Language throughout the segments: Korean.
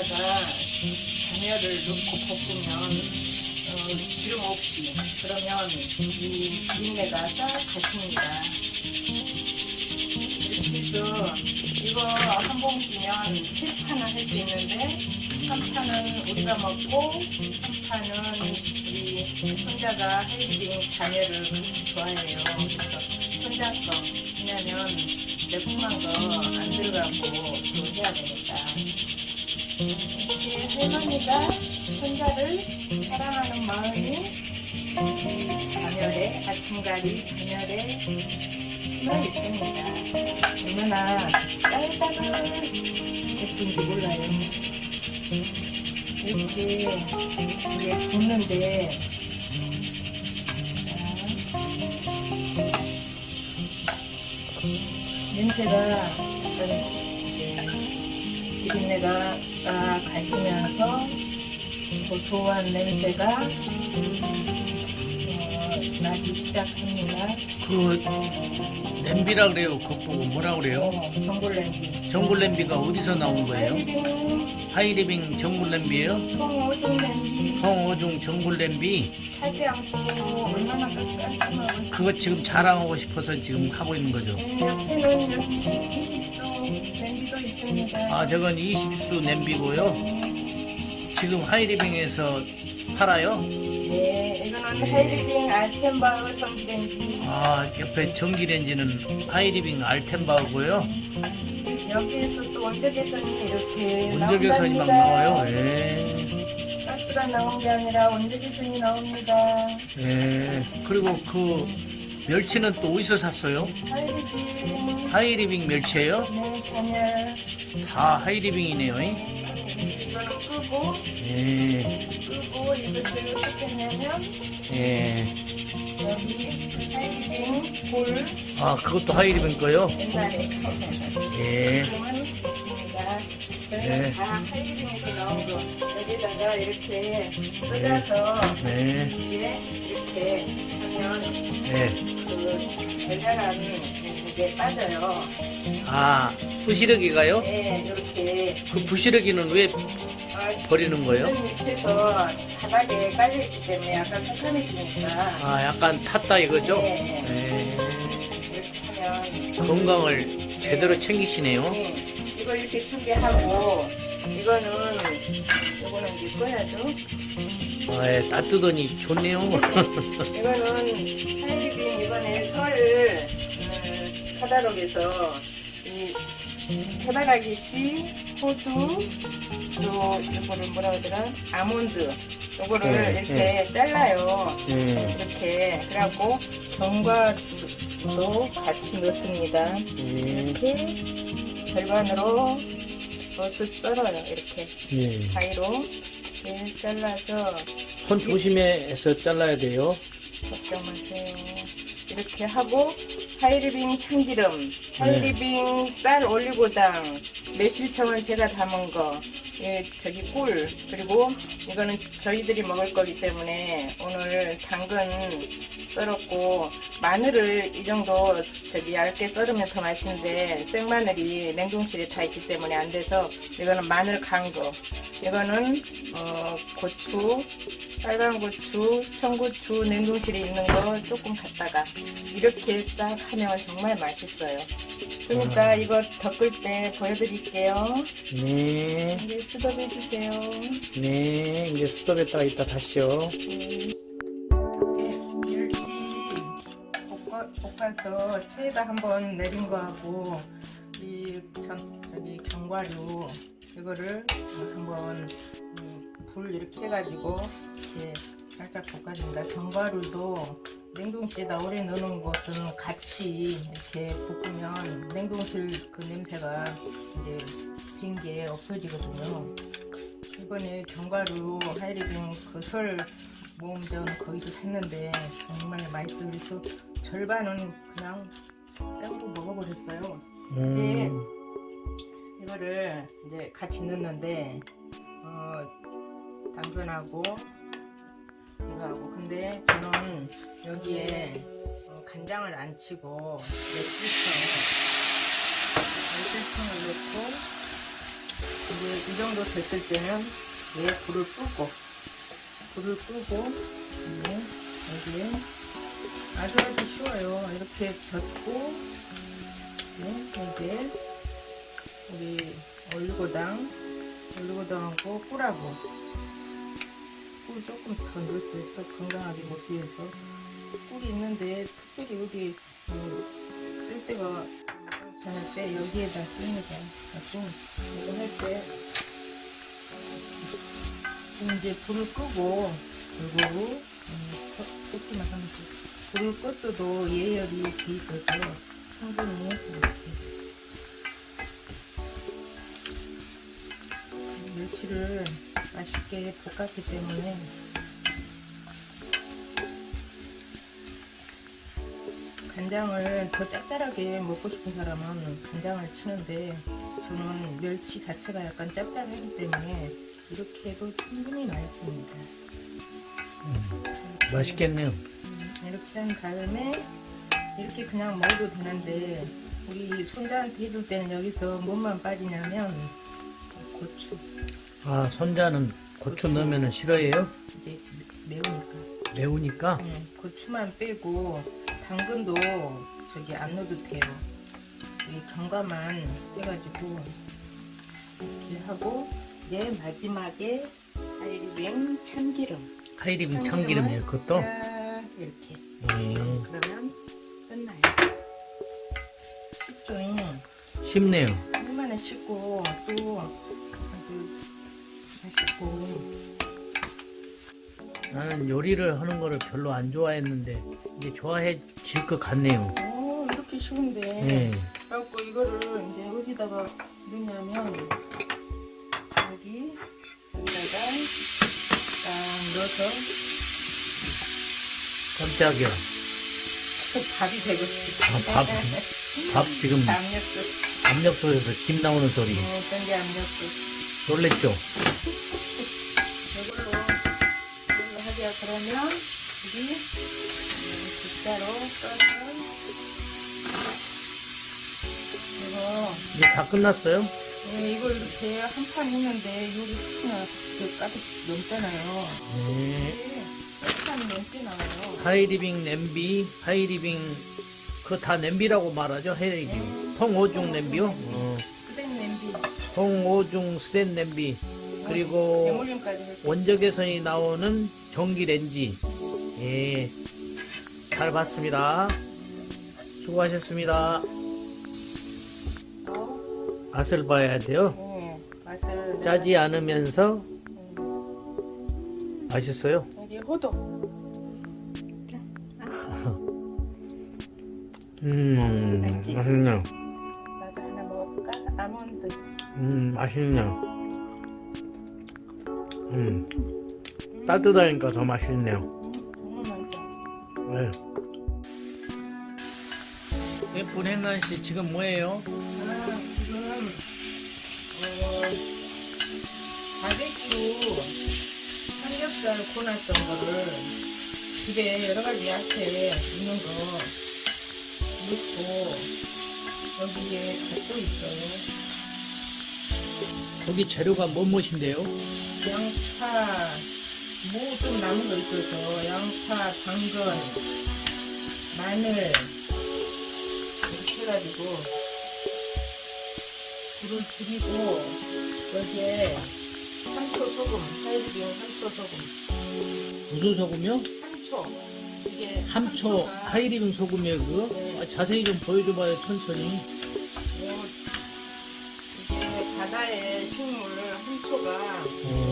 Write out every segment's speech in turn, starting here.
여기다가 잔여를 넣고 볶으면 어, 기름 없이 그러면 이 비린내가 싹 가십니다. 이렇게 해서 이거 한 봉지면 세 판을 할 수 있는데 한 판은 우리가 먹고 한 판은 우리 손자가 하이딩 자녀를 좋아해요. 그래서 손자 거 왜냐면 매콤한 거안 들어가고 또 해야 되니까. 이렇게 할머니가 손자를 사랑하는 마음이 자녀의 아침가리 자녀의 숨어 있습니다. 얼마나 깔끔한 예쁜지 몰라요. 이렇게 이게 굽는데 자, 냄새가 약간 비린내가 딱 가시면서 고소한 냄새가 어, 나기 시작합니다. 그 냄비라 그래요. 그거 보고 뭐라 그래요? 어, 전골 냄비. 전골 냄비가 어디서 나온 거예요? 하이리빙 하이리빙 전골 냄비예요? 통오종 냄비 홍어중 전골 냄비. 타지 않고 얼마나 깔끔하고 그거 지금 자랑하고 싶어서 지금 하고 있는 거죠. 네, 옆에는 여기 20수 냄비도 있습니다. 아, 저건 20수 냄비고요. 지금 하이리빙에서 팔아요. 네, 이거는 네. 하이리빙 알텐바우 전기냄비. 아, 옆에 전기레인지는 하이리빙 알텐바고요. 여기에서 또 원적외선이 이렇게 온적외선이 막. 나와요. 예. 가스가 나온 게 아니라 원적외선이 나옵니다. 예. 그리고 그 멸치는 또 어디서 샀어요? 하이리빙. 하이리빙 멸치예요? 네. 다 하이리빙이네요. 잉? 이거는 끄고, 예. 끄고 이것을 어떻게 했냐면 예. 여기 하이리빙 볼 아, 그것도 하이리빙 거요? 옛날에 예. 지금은 있습니다. 네. 다 하이리빙에서 나온 거 여기다가 이렇게 뜯어서 네. 이게 이렇게 하면 네. 그 달달한 게 빠져요. 아, 부시러기가요? 네, 이렇게 그 부시러기는 왜 아, 버리는 거예요? 물 밑에서 바닥에 깔려있기 때문에 약간 새카매지니까 아, 약간 탔다 이거죠? 네. 네. 이렇게 하면 건강을 제대로 챙기시네요. 네, 이걸 이렇게 준비하고 이거는 이거는 이제 꺼야죠. 아, 예, 따뜻하니 좋네요. 이거는 하이리빙 이번에 설 음, 카다록에서 이 해바라기 씨, 호두, 또 이거를 뭐라 그러더라? 아몬드. 요거를 네, 이렇게 네. 잘라요. 예. 이렇게 그래갖고 견과도 같이 넣습니다. 예. 이렇게 절반으로 버섯 썰어요. 이렇게 예. 가위로 이렇게 잘라서 손 조심해서 잘라야 돼요. 걱정 마세요. 이렇게 하고 하이리빙 참기름, 하이리빙 쌀 올리고당, 매실청은 제가 담은 거, 예, 저기 꿀, 그리고 이거는 저희들이 먹을 거기 때문에 오늘 당근 썰었고 마늘을 이 정도 저기 얇게 썰으면 더 맛있는데 생마늘이 냉동실에 다 있기 때문에 안 돼서 이거는 마늘 간 거, 이거는 어, 고추, 빨간 고추, 청고추 냉동실에 있는 거 조금 갖다가 이렇게 싹 하면 정말 맛있어요. 그러니까 이거 덮을 때 보여드릴게요. 네. 이제 수덥해 주세요. 네. 이제 수도에다가 이따 다시요. 이렇게 멸치 볶아, 볶아서 체에다 한번 내린 거하고 이 견, 저기 견과류 이거를 한번 음, 불 이렇게 해가지고 이렇게 살짝 볶아줍니다. 견과류도 냉동실에다 오래 넣는 것은 같이 이렇게 볶으면 냉동실 그 냄새가 이제 빈 게 없어지거든요. 이번에 견과류 하이리빙 그설 모음전 거기서 샀는데 정말 맛있어 그래서 절반은 그냥 생으로 먹어버렸어요. 음. 이거를 이제 같이 넣는데 어, 당근하고 하고 근데 저는 여기에 어, 간장을 안 치고 매실청을 넣고 이제 이 정도 됐을 때는 얘 불을 끄고 불을 끄고 네, 여기에 아주 아주 쉬워요. 이렇게 젓고 네, 이제 우리 올리고당 올리고당하고 꿀하고 꿀 조금 더 넣었어요. 또 건강하게 먹기 위해서 꿀이 있는데 특별히 여기 음, 쓸 때가 저녁 때 여기에다 씁니다. 그래서 이거 할 때 이제 불을 끄고 그리고 음, 섞- 섞기만 하면 돼. 불을 껐어도 예열이 돼 있어서 충분히 이렇게 멸치를 맛있게 볶았기 때문에 간장을 더 짭짤하게 먹고 싶은 사람은 간장을 치는데 저는 멸치 자체가 약간 짭짤하기 때문에 이렇게 해도 충분히 맛있습니다. 이렇게, 맛있겠네요. 음, 이렇게 한 다음에 이렇게 그냥 먹어도 되는데 우리 손자한테 해줄 때는 여기서 뭐만 빠지냐면 고추 아, 손자는 고추 넣으면 싫어해요? 이제 매우니까 매우니까? 음, 고추만 빼고 당근도 저기 안 넣어도 돼요. 이 견과만 빼가지고 이렇게 하고 이제 마지막에 하이리뱅 참기름. 하이리빙 참기름이에요, 그것도? 자, 이렇게. 예. 그러면 끝나요. 쉽죠? 쉽네요. 얼마나 쉽고 또 나는 요리를 하는 거를 별로 안 좋아했는데, 이제 좋아해질 것 같네요. 오 이렇게 쉬운데. 예. 그래갖고 이거를 이제 어디다가 넣냐면 여기 여기다가 딱 넣어서 깜짝이야. 밥이 되겠지. 아, 밥. 밥 지금 압력솥. 압력솥에서 김 나오는 소리. 네, 전기 압력솥. 놀랬죠? 하자 그러면 우리 빗자로 떠서 이거 이제 다 끝났어요? 네, 이걸 이렇게 한 판 했는데 특히나 그 가득 넘잖아요. 네. 한판 넘게 나와요. 하이리빙 냄비, 하이리빙, 그거 다 냄비라고 말하죠? 하이리빙. 통오중 냄비요? 어. 스댄 냄비. 통오중 스텐 냄비. 그리고 대물림까지 했어. 원적 개선이 나오는 전기 렌지. 예. 잘 봤습니다. 수고하셨습니다. 또, 맛을 봐야 돼요. 네, 맛을. 짜지 않으면서 음, 맛있어요. 여기 호두. 음, 맛있지? 맛있네요. 나도 하나 먹을까? 아몬드. 음, 맛있네요. 음, 따뜻하니까 더 맛있네요. 음, 정말 맛있어. 네. 예쁜 행란 씨 지금 뭐예요? 아, 지금, 어, 바베큐 삼겹살 고놨던 거를 집에 여러 가지 야채 있는 거 넣고 여기에 갖고 있어요. 거기 재료가 뭐뭇인데요? 양파, 뭐 좀 남은 거 있어서 양파, 당근, 마늘 이렇게 해가지고 불을 줄이고 여기에 산초 소금, 사이드빙 산초 소금, 무슨 소금이요? 산초 이게 함초 산초가 하이리빙 소금이에요 그거? 네. 아, 자세히 좀 보여줘봐요 천천히 뭐 이게 바다의 식물 함초가 오,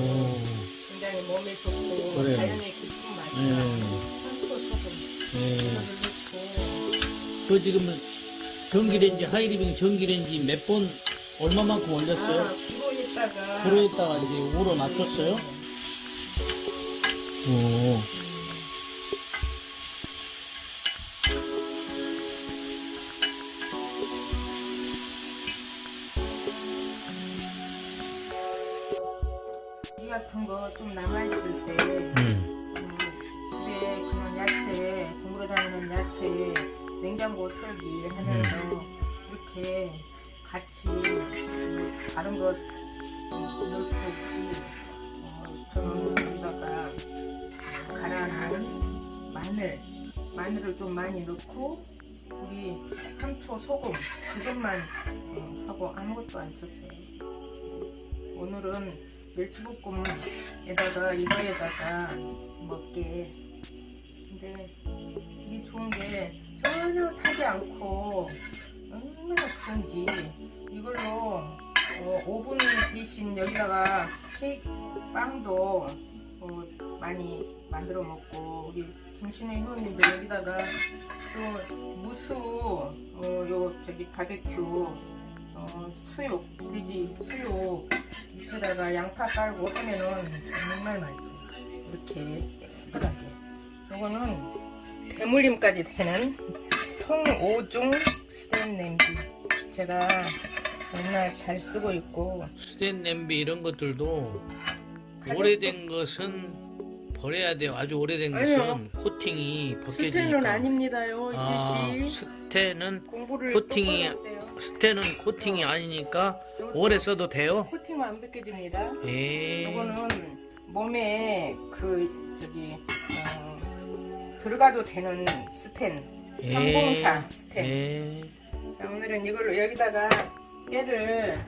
굉장히 몸에 좋고 그래요. 자연의 깊은 맛이라 네. 산초 소금 네. 이거를 넣고 그 지금 전기렌지 하이리빙 전기렌지 몇 번 얼마만큼 아, 올렸어요? 불어 있다가 불에 있다가 이제 우러 놔뒀어요? 오. 이 같은 거 좀 남아있을 때 음. 음, 집에 그냥 야채 동그러 다니는 야채 냉장고 털기 하면서 이렇게 같이 음, 다른 것 음, 넣을 필요 없이 어, 저는 여기다가 가라앉은 마늘 마늘을 좀 많이 넣고 우리 상초 소금 그것만 어, 하고 아무것도 안 쳤어요. 오늘은 멸치볶음에다가 이거에다가 먹게. 근데 이게 좋은 게 전혀 타지 않고 얼마나 좋은지 이걸로 어, 오븐 대신 여기다가 케이크 빵도 어, 많이 만들어 먹고 우리 김신혜 회원님도 여기다가 또 무수 어, 요 저기 바베큐 어, 수육 돼지 수육 밑에다가 양파 깔고 하면은 정말 맛있어요 이렇게 깨끗하게 요거는 대물림까지 되는 통오중 스텐 냄비 제가 정말 잘 쓰고 있고 스텐 냄비 이런 것들도 오래된 것은 버려야 돼요. 아주 오래된 아니요. 것은 코팅이 벗겨지니까. 스텐은 아닙니다요 아, 이것이 스텐은 공부를 코팅이-. 스텐은 코팅이 아니니까 요것도 오래 써도 돼요. 코팅 안 벗겨집니다 예. 요거는 몸에 그 저기 어, 들어가도 되는 스텐 예. 상공사 스텐 예. 자, 오늘은 이걸로 여기다가 깨를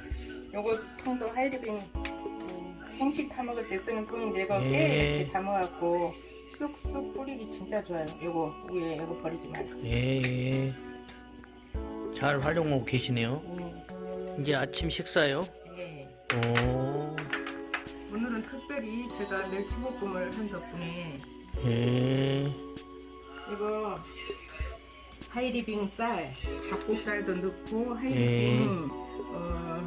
요거 통도 하이리빙 음, 생식 타 먹을 때 쓰는 통인데 이거 깨 예. 이렇게 담아갖고 쑥쑥 뿌리기 진짜 좋아요 요거 위에 요거 버리지 말고 예. 예. 잘 활용하고 계시네요. 음, 이제 아침 식사요. 예. 오. 오늘은 특별히 제가 멸치볶음을 한 덕분에 예. 이거 하이리빙 쌀, 잡곡살도 넣고 하이리빙 어,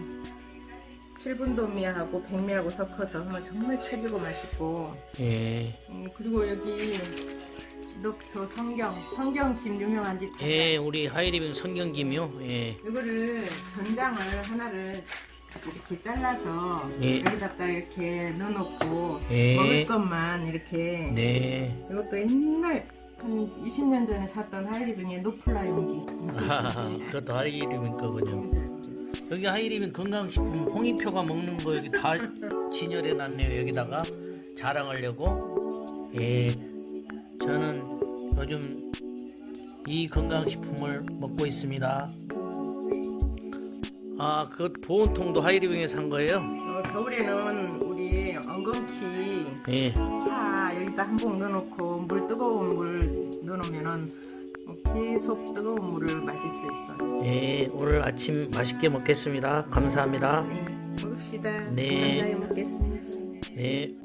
7분 도미하고 백미하고 섞어서 정말 차지고 맛있고 예. 음, 그리고 여기 지도표 성경, 성경집 유명한 집 예, 우리 하이리빙 성경김이요. 예. 이거를 전장을 하나를 이렇게 잘라서 예. 여기다가 이렇게 넣어놓고 예. 먹을 것만 이렇게 네. 이것도 옛날 한 20년 전에 샀던 하이리빙의 노플라 용기. 아, 그것도 하이리빙 거군요. 여기 하이리빙 건강식품 홍이표가 먹는 거 여기 다 진열해 놨네요. 여기다가 자랑하려고. 예. 저는 요즘 이 건강식품을 먹고 있습니다. 아, 그 보온통도 하이리빙에 산 거예요? 어, 겨울에는 우리 엉겅키 예. 차 여기다 한봉 넣어놓고 물 뜨거운 물 넣어놓으면은 계속 뜨거운 물을 마실 수 있어요. 예, 오늘 아침 맛있게 먹겠습니다. 감사합니다. 네, 먹읍시다. 네. 감사히 먹겠습니다. 네.